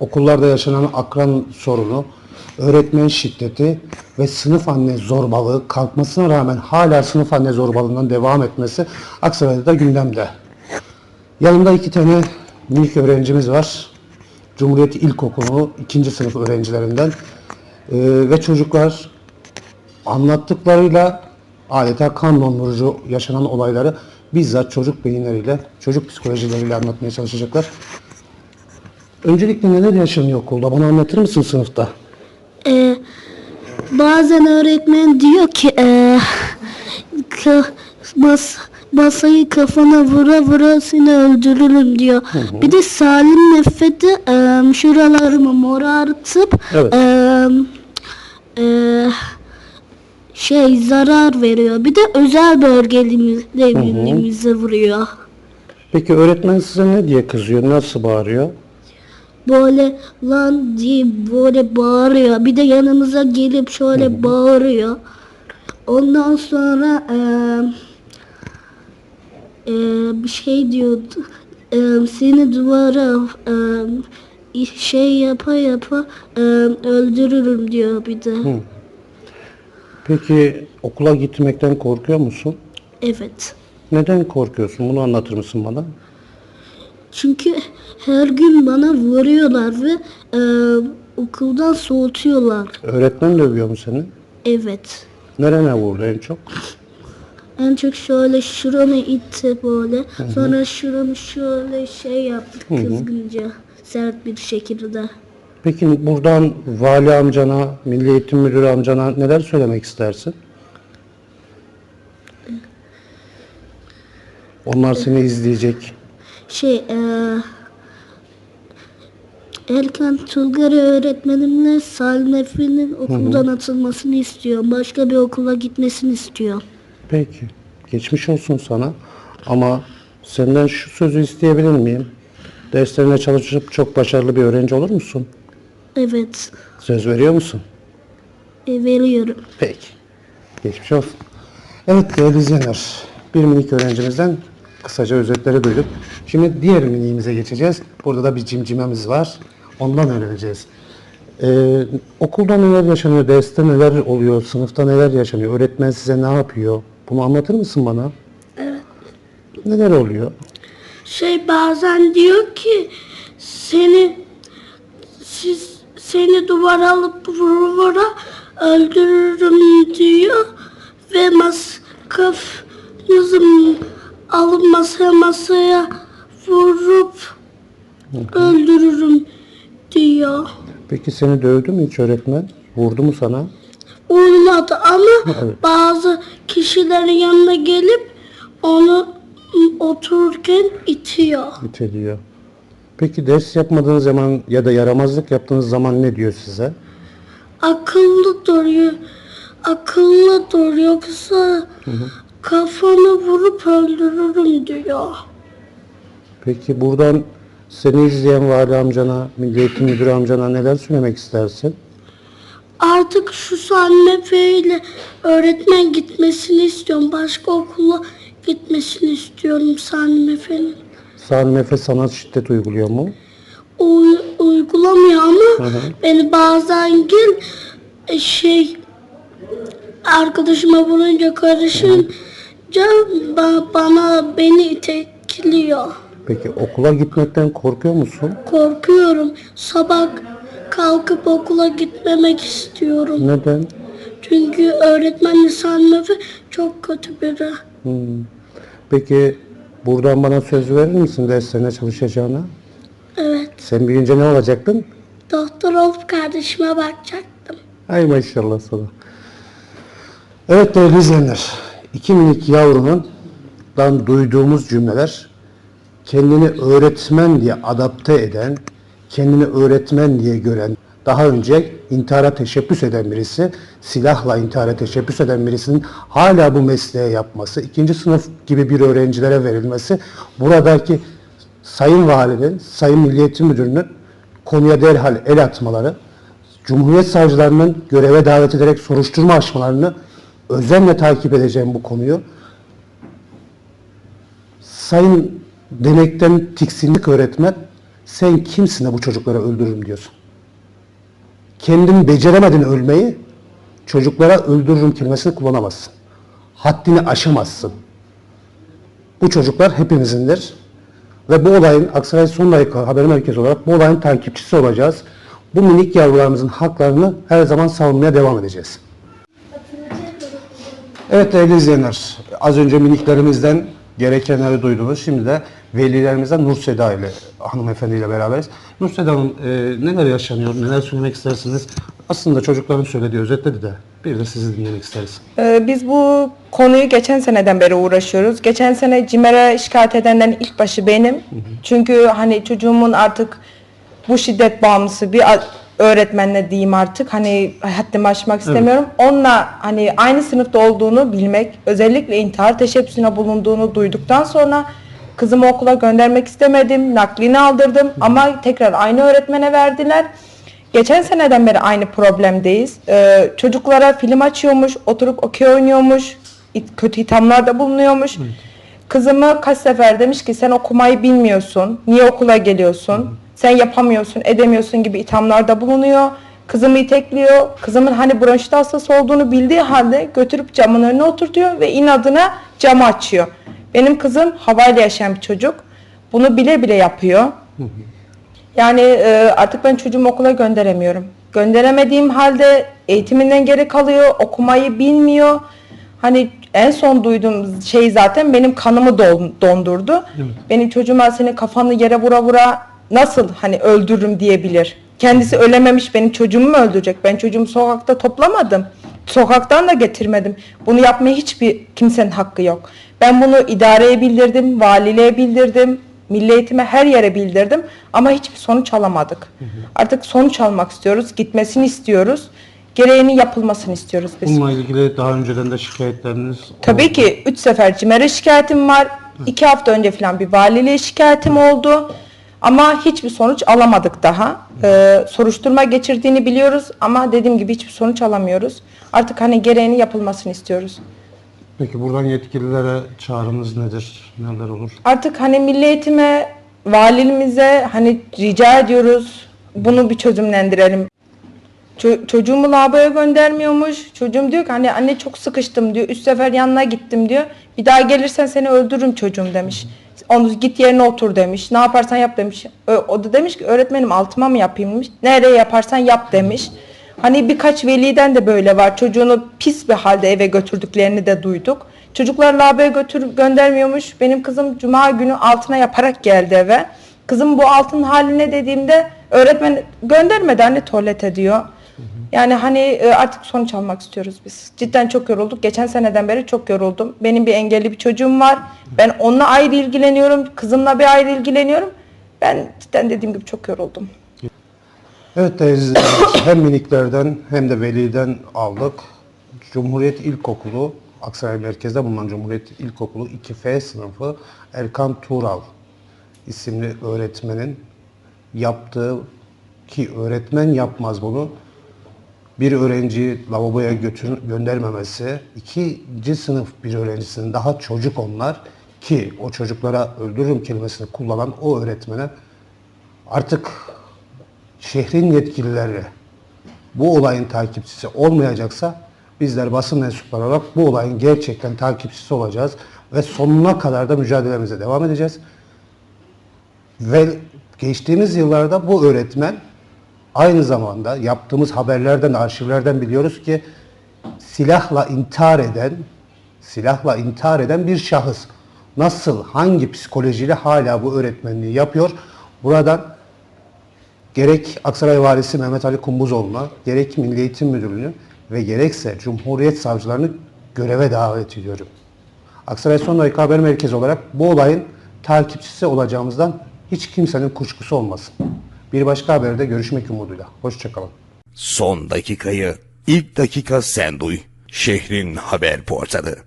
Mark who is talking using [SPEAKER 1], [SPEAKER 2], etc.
[SPEAKER 1] okullarda yaşanan akran sorunu, öğretmen şiddeti ve sınıf anne zorbalığı kalkmasına rağmen hala sınıf anne zorbalığından devam etmesi Aksaray'da da gündemde. Yanımda iki tane minik öğrencimiz var. Cumhuriyet İlkokulu ikinci sınıf öğrencilerinden. Ee, ve çocuklar anlattıklarıyla adeta kan dondurucu yaşanan olayları bizzat çocuk beyinleriyle, çocuk psikolojileriyle anlatmaya çalışacaklar. Öncelikle neler yaşanıyor okulda? Bana anlatır mısın sınıfta?
[SPEAKER 2] Ee, bazen öğretmen diyor ki ee, ka- bas, masayı kafana vura vura seni öldürürüm diyor. Bir de Salim Nefet'i ee, şuralarımı morartıp
[SPEAKER 1] Evet.
[SPEAKER 2] ee, ee, şey zarar veriyor. Bir de özel bölgelerimize vuruyor.
[SPEAKER 1] Peki öğretmen size ne diye kızıyor? Nasıl bağırıyor?
[SPEAKER 2] Böyle lan diye böyle bağırıyor. Bir de yanımıza gelip şöyle bağırıyor. Ondan sonra eee eee, bir şey diyordu. Eee, seni duvara eee, şey yapa yapa eee, öldürürüm diyor bir de.
[SPEAKER 1] Peki okula gitmekten korkuyor musun?
[SPEAKER 2] Evet.
[SPEAKER 1] Neden korkuyorsun? Bunu anlatır mısın bana?
[SPEAKER 2] Çünkü her gün bana vuruyorlar ve eee, okuldan soğutuyorlar.
[SPEAKER 1] Öğretmen dövüyor mu seni?
[SPEAKER 2] Evet.
[SPEAKER 1] Nerene vurdu en çok?
[SPEAKER 2] En çok şöyle şuramı itti böyle. Sonra şuramı şöyle şey yaptı kızgınca. Sert bir şekilde.
[SPEAKER 1] Peki buradan vali amcana, milli eğitim müdürü amcana neler söylemek istersin? Onlar seni izleyecek.
[SPEAKER 2] Şey eee Erkan Tulgar öğretmenimle Salim Efe'nin okuldan atılmasını istiyor. Başka bir okula gitmesini istiyor.
[SPEAKER 1] Peki. Geçmiş olsun sana. Ama senden şu sözü isteyebilir miyim? Derslerine çalışıp çok başarılı bir öğrenci olur musun?
[SPEAKER 2] Evet.
[SPEAKER 1] Söz veriyor musun?
[SPEAKER 2] e, veriyorum.
[SPEAKER 1] Peki. Geçmiş olsun. Evet değerli izleyenler. Bir minik öğrencimizden kısaca özetleri duyduk. Şimdi diğer miniğimize geçeceğiz. Burada da bir cimcimemiz var. Ondan öğreneceğiz. Ee, okulda neler yaşanıyor, derste neler oluyor, sınıfta neler yaşanıyor, öğretmen size ne yapıyor? Bunu anlatır mısın bana? Evet. Neler oluyor?
[SPEAKER 2] Şey bazen diyor ki seni siz seni duvara alıp vura vura öldürürüm diyor ve mas kafanızı alıp masaya masaya vurup öldürürüm.
[SPEAKER 1] Peki seni dövdü mü hiç öğretmen? Vurdu mu sana?
[SPEAKER 2] Olmadı ama
[SPEAKER 1] Evet.
[SPEAKER 2] bazı kişilerin yanına gelip onu otururken itiyor.
[SPEAKER 1] İteliyor. Peki ders yapmadığınız zaman ya da yaramazlık yaptığınız zaman ne diyor size?
[SPEAKER 2] akıllı duruyor. Akıllı dur yoksa kafanı vurup öldürürüm diyor.
[SPEAKER 1] Peki buradan seni izleyen vali amcana, milli eğitim müdürü amcana neler söylemek istersin?
[SPEAKER 2] Artık şu Sannefe ile öğretmen gitmesini istiyorum. Başka okula gitmesini istiyorum Sannefe'nin.
[SPEAKER 1] Salim Efe sana şiddet uyguluyor mu?
[SPEAKER 2] Uy- uygulamıyor ama beni bazen gel e, şey arkadaşıma vurunca karışınca ba- bana beni itekliyor.
[SPEAKER 1] Peki okula gitmekten korkuyor musun?
[SPEAKER 2] Korkuyorum. Sabah kalkıp okula gitmemek istiyorum.
[SPEAKER 1] Neden?
[SPEAKER 2] Çünkü öğretmen Sanmefe çok kötü biri.
[SPEAKER 1] Peki buradan bana söz verir misin derslerine çalışacağına?
[SPEAKER 2] Evet.
[SPEAKER 1] Sen büyüyünce ne olacaktın?
[SPEAKER 2] Doktor olup kardeşime bakacaktım.
[SPEAKER 1] Ay maşallah sana. Evet değerli izleyenler. iki minik yavrunun dan duyduğumuz cümleler kendini öğretmen diye adapte eden, kendini öğretmen diye gören, daha önce intihara teşebbüs eden birisi, silahla intihara teşebbüs eden birisinin hala bu mesleği yapması, ikinci sınıf gibi bir öğrencilere verilmesi, buradaki Sayın Valinin, Sayın Milli Eğitim Müdürü'nün konuya derhal el atmaları, Cumhuriyet savcılarının göreve davet ederek soruşturma açmalarını özenle takip edeceğim bu konuyu. Sayın Denek'ten tiksindik öğretmen Sen kimsin de bu çocukları öldürürüm diyorsun? Kendin beceremedin ölmeyi, çocuklara öldürürüm kelimesini kullanamazsın. Haddini aşamazsın. Bu çocuklar hepimizindir. Ve bu olayın Aksaray Son Dakika Haber Merkezi olarak bu olayın takipçisi olacağız. Bu minik yavrularımızın haklarını her zaman savunmaya devam edeceğiz. Evet değerli izleyenler, az önce miniklerimizden gerekenleri duydunuz. Şimdi de velilerimizden Nur Seda ile hanımefendiyle beraberiz. Nur Seda Hanım e, neler yaşanıyor, neler söylemek istersiniz? Aslında çocukların söylediği özetledi de bir de sizi dinlemek isteriz.
[SPEAKER 3] Ee, Biz bu konuyu geçen seneden beri uğraşıyoruz. Geçen sene CİMER'e şikayet edenlerin ilk başı benim. Çünkü hani çocuğumun artık bu şiddet bağımlısı bir öğretmenle diyeyim artık hani haddimi aşmak istemiyorum. Onunla hani aynı sınıfta olduğunu bilmek, özellikle intihar teşebbüsüne bulunduğunu duyduktan sonra kızımı okula göndermek istemedim. Naklini aldırdım ama tekrar aynı öğretmene verdiler. Geçen seneden beri aynı problemdeyiz. Ee, çocuklara film açıyormuş, oturup okey oynuyormuş, it- kötü ithamlarda bulunuyormuş. Kızımı kaç sefer demiş ki sen okumayı bilmiyorsun, niye okula geliyorsun, sen yapamıyorsun, edemiyorsun gibi ithamlarda bulunuyor. Kızımı itekliyor. Kızımın hani bronşit hastası olduğunu bildiği halde götürüp camın önüne oturtuyor ve inadına camı açıyor. Benim kızım havayla yaşayan bir çocuk. Bunu bile bile yapıyor. Yani e, artık ben çocuğumu okula gönderemiyorum. Gönderemediğim halde eğitiminden geri kalıyor, okumayı bilmiyor. Hani en son duyduğum şey zaten benim kanımı don- dondurdu. Benim çocuğuma senin kafanı yere vura vura nasıl hani öldürürüm diyebilir. Kendisi ölememiş benim çocuğumu mu öldürecek? Ben çocuğumu sokakta toplamadım. Sokaktan da getirmedim. Bunu yapmaya hiçbir kimsenin hakkı yok. Ben bunu idareye bildirdim, valiliğe bildirdim, Milli eğitime her yere bildirdim ama hiçbir sonuç alamadık. Artık sonuç almak istiyoruz, gitmesini istiyoruz. Gereğini yapılmasını istiyoruz biz.
[SPEAKER 1] Bununla ilgili daha önceden de şikayetleriniz
[SPEAKER 3] Tabii ki 3 sefer CİMER'e şikayetim var. 2 hafta önce falan bir valiliğe şikayetim oldu. Ama hiçbir sonuç alamadık daha. Ee, soruşturma geçirdiğini biliyoruz ama dediğim gibi hiçbir sonuç alamıyoruz. Artık hani gereğini yapılmasını istiyoruz.
[SPEAKER 1] Peki buradan yetkililere çağrınız nedir? Neler olur?
[SPEAKER 3] Artık hani milli eğitime, valimize hani rica ediyoruz. Bunu bir çözümlendirelim. Ço- çocuğumu lavaboya göndermiyormuş. Çocuğum diyor ki hani anne çok sıkıştım diyor. Üç sefer yanına gittim diyor. Bir daha gelirsen seni öldürürüm çocuğum demiş. Onu git yerine otur demiş. Ne yaparsan yap demiş. Ö- O da demiş ki öğretmenim altıma mı yapayım demiş. Nereye yaparsan yap demiş. Hani birkaç veliden de böyle var. Çocuğunu pis bir halde eve götürdüklerini de duyduk. Çocuklar lavaboya götür göndermiyormuş. Benim kızım cuma günü altına yaparak geldi eve. Kızım bu altın haline dediğimde öğretmen göndermedi anne tuvalete diyor. Yani hani e, artık sonuç almak istiyoruz biz. Cidden çok yorulduk. Geçen seneden beri çok yoruldum. Benim bir engelli bir çocuğum var. Ben onunla ayrı ilgileniyorum. Kızımla bir ayrı ilgileniyorum. Ben cidden dediğim gibi çok yoruldum.
[SPEAKER 1] Evet izleyiciler, hem miniklerden hem de veliden aldık. Cumhuriyet İlkokulu, Aksaray merkezde bulunan Cumhuriyet İlkokulu 2F sınıfı Erkan Tural isimli öğretmenin yaptığı ki öğretmen yapmaz bunu bir öğrenciyi lavaboya götür, göndermemesi, ikinci sınıf bir öğrencisinin daha çocuk onlar ki o çocuklara öldürürüm kelimesini kullanan o öğretmene artık şehrin yetkilileri bu olayın takipçisi olmayacaksa bizler basın mensupları olarak bu olayın gerçekten takipçisi olacağız ve sonuna kadar da mücadelemize devam edeceğiz. Ve geçtiğimiz yıllarda bu öğretmen aynı zamanda yaptığımız haberlerden, arşivlerden biliyoruz ki silahla intihar eden, silahla intihar eden bir şahıs. Nasıl, hangi psikolojiyle hala bu öğretmenliği yapıyor? Buradan gerek Aksaray Valisi Mehmet Ali Kumbuzoğlu'na, gerek Milli Eğitim Müdürlüğü'nü ve gerekse Cumhuriyet Savcılarını göreve davet ediyorum. Aksaray Son Dakika Haber Merkezi olarak bu olayın takipçisi olacağımızdan hiç kimsenin kuşkusu olmasın. Bir başka haberde görüşmek umuduyla. Hoşçakalın.
[SPEAKER 4] Son dakikayı ilk dakika sen duy. Şehrin haber portalı.